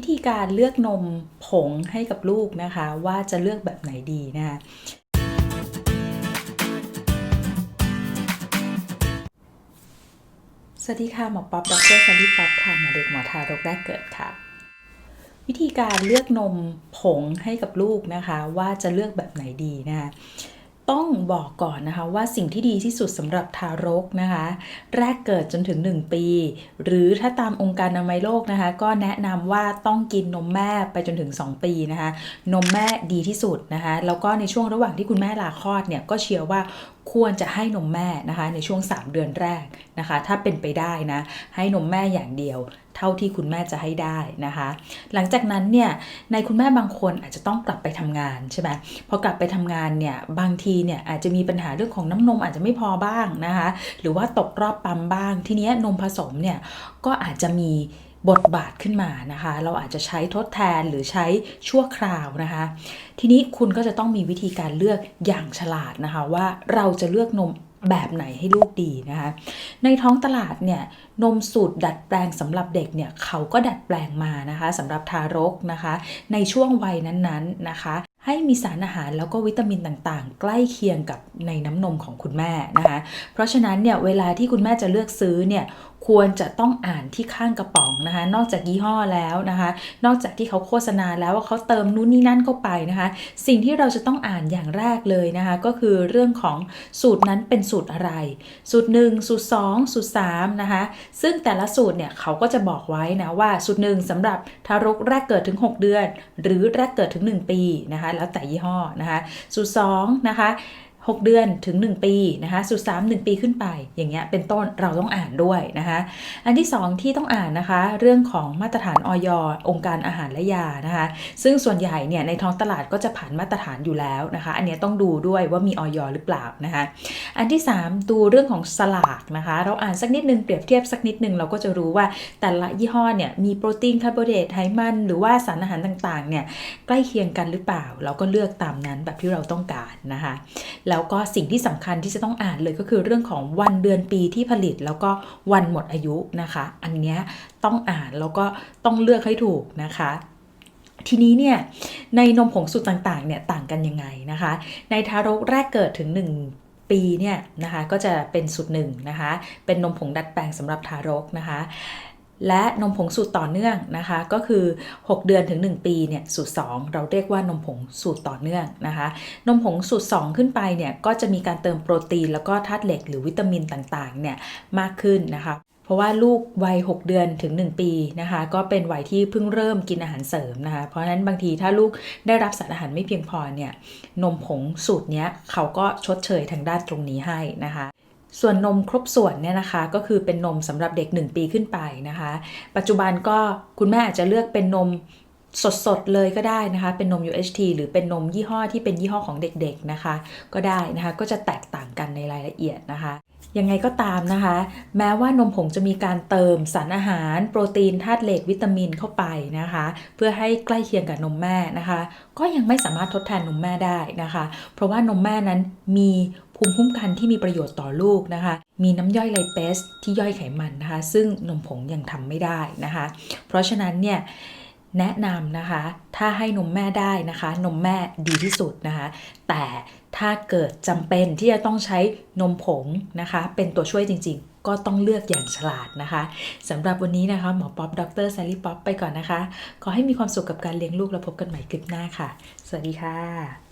วิธีการเลือกนมผงให้กับลูกนะคะ ว่าจะเลือกแบบไหนดีนะคะสวัสดีค่ะหมอป๊อปดรซันดี้ป๊อปค่ะหมอเด็กหมอทารกแรกเกิดค่ะ วิธีการเลือกนมผงให้กับลูกนะคะ ว่าจะเลือกแบบไหนดีนะคะ ต้องบอกก่อนนะคะว่าสิ่งที่ดีที่สุดสำหรับทารกนะคะ แรกเกิดจนถึง 1 ปี หรือถ้าตามองค์การอนามัยโลกนะคะ ก็แนะนำว่าต้องกินนมแม่ไปจนถึง 2 ปีนะคะ นมแม่ดีที่สุดนะคะ แล้วก็ในช่วงระหว่างที่คุณแม่ลาคลอดเนี่ยก็เชื่อว่า ควรจะให้นมแม่นะคะในช่วง 3 เดือนแรกนะคะ ถ้าเป็นไปได้นะให้นมแม่อย่างเดียวเท่าที่คุณแม่จะให้ได้นะคะ หลังจากนั้นเนี่ย ในคุณแม่บางคนอาจจะต้องกลับไปทำงานใช่ไหมพอกลับไปทำงานเนี่ย บางทีเนี่ยอาจจะมีปัญหาเรื่องของน้ำนมอาจจะไม่พอบ้างนะคะ หรือว่าตกรอบปั๊มบ้าง ทีเนี้ยนมผสมเนี่ยก็อาจจะมี บทบาทขึ้นมานะคะ เราอาจจะใช้ทดแทนหรือใช้ชั่วคราวนะคะ ทีนี้คุณก็จะต้องมีวิธีการเลือกอย่างฉลาดนะคะ ว่าเราจะเลือกนมแบบไหนให้ลูกดีนะคะ ในท้องตลาดเนี่ยนมสูตรดัดแปลงสำหรับเด็กเนี่ยเขาก็ดัดแปลงมานะคะสำหรับทารกนะคะ ในช่วงวัยนั้นๆนะคะ ให้มีสารอาหารแล้วก็วิตามินต่างๆ ใกล้เคียงกับในน้ำนมของคุณแม่นะคะ เพราะฉะนั้นเนี่ยเวลาที่คุณแม่จะเลือกซื้อเนี่ย ควรจะต้องอ่านที่ข้างกระป๋องนะคะ นอกจากยี่ห้อแล้วนะคะ นอกจากที่เขาโฆษณาแล้วว่าเขาเติมนู่นนี่นั่นเข้าไปนะคะ สิ่งที่เราจะต้องอ่านอย่างแรกเลยนะคะ ก็คือเรื่องของสูตรนั้นเป็นสูตรอะไร สูตร 1 สูตร 2 สูตร3นะคะ ซึ่งแต่ละสูตรเนี่ยเขาก็จะบอกไว้นะว่าสูตร 1สำหรับทารกแรกเกิดถึง 6 เดือน หรือแรกเกิดถึง 1 ปีนะคะ แล้วแต่ยี่ห้อนะคะ สูตร2นะคะ 6 เดือนถึง 1 ปีนะคะสูตร3 1 ปีขึ้นไป อย่างเงี้ยเป็นต้นเราต้องอ่านด้วยนะคะอันที่ 2 ที่ต้องอ่านนะคะ เรื่องของมาตรฐานออยองค์การอาหารและยานะคะ ซึ่งส่วนใหญ่เนี่ยในท้องตลาดก็จะผ่านมาตรฐานอยู่แล้วนะคะ อันเนี้ยต้องดูด้วยว่ามีออยหรือเปล่านะคะอันที่ 3 ดูเรื่องของสลากนะคะ เราอ่านสักนิดนึงเปรียบเทียบสักนิดนึงเราก็จะรู้ว่าแต่ละยี่ห้อเนี่ยมีโปรตีนคาร์โบไฮเดรตไขมันหรือว่าสารอาหารต่างๆเนี่ยใกล้เคียงกันหรือเปล่า เราก็เลือกตามนั้นแบบที่เราต้องการนะคะแล้วก็สิ่งที่สำคัญที่จะต้องอ่านเลยก็คือเรื่องของวันเดือนปีที่ผลิต แล้วก็วันหมดอายุนะคะ อันเนี้ยต้องอ่านแล้วก็ต้องเลือกให้ถูกนะคะทีนี้เนี่ยในนมผงสูตรต่างๆเนี่ยต่างกันยังไงนะคะ ในทารกแรกเกิดถึง 1 ปีเนี่ยนะคะก็จะเป็นสูตรหนึ่งนะคะเป็นนมผงดัดแปลงสำหรับทารกนะคะ และนมผงสูตรต่อเนื่องนะคะ ก็คือ 6 เดือนถึง 1 ปีเนี่ยสูตร 2 เราเรียกว่านมผงสูตรต่อเนื่องนะคะ นมผงสูตร 2 ขึ้นไปเนี่ยก็จะมีการเติมโปรตีน แล้วก็ธาตุเหล็กหรือวิตามินต่างๆเนี่ยมากขึ้นนะคะเพราะว่าลูกวัย 6 เดือนถึง 1 ปีนะคะ ก็เป็นวัยที่เพิ่งเริ่มกินอาหารเสริมนะคะ เพราะฉะนั้นบางทีถ้าลูกได้รับสารอาหารไม่เพียงพอเนี่ยนมผงสูตรเนี้ยเขาก็ชดเชยทางด้านตรงนี้ให้นะคะ ส่วนนมครบส่วนเนี่ยนะคะก็คือเป็นนมสำหรับเด็ก 1 ปีขึ้นไปนะคะ ปัจจุบันก็คุณแม่อาจจะเลือกเป็นนมสดๆ เลยก็ได้นะคะ เป็นนม UHT หรือเป็นนมยี่ห้อที่เป็นยี่ห้อของเด็กๆนะคะ ก็ได้นะคะ ก็จะแตกต่างกันในรายละเอียดนะคะ ยังไงก็ตามนะคะ แม้ว่านมผงจะมีการเติมสารอาหาร โปรตีนธาตุเหล็กวิตามินเข้าไปนะคะ เพื่อให้ใกล้เคียงกับนมแม่นะคะ ก็ยังไม่สามารถทดแทนนมแม่ได้นะคะ เพราะว่านมแม่นั้นมีภูมิคุ้มกันที่มีประโยชน์ต่อลูกนะคะ มีน้ำย่อยไลเปสที่ย่อยไขมันนะคะ ซึ่งนมผงยังทำไม่ได้นะคะ เพราะฉะนั้นเนี่ย แนะนำนะคะ ถ้าให้นมแม่ได้นะคะ นมแม่ดีที่สุดนะคะ แต่ถ้าเกิดจำเป็นที่จะต้องใช้นมผงนะคะ เป็นตัวช่วยจริง ๆ ก็ต้องเลือกอย่างฉลาดนะคะสำหรับวันนี้นะคะ หมอป๊อปดรแซลลี่ป๊อปไปก่อนนะคะ ขอให้มีความสุขกับการเลี้ยงลูกแล้วพบกันใหม่คลิปหน้าค่ะ สวัสดีค่ะ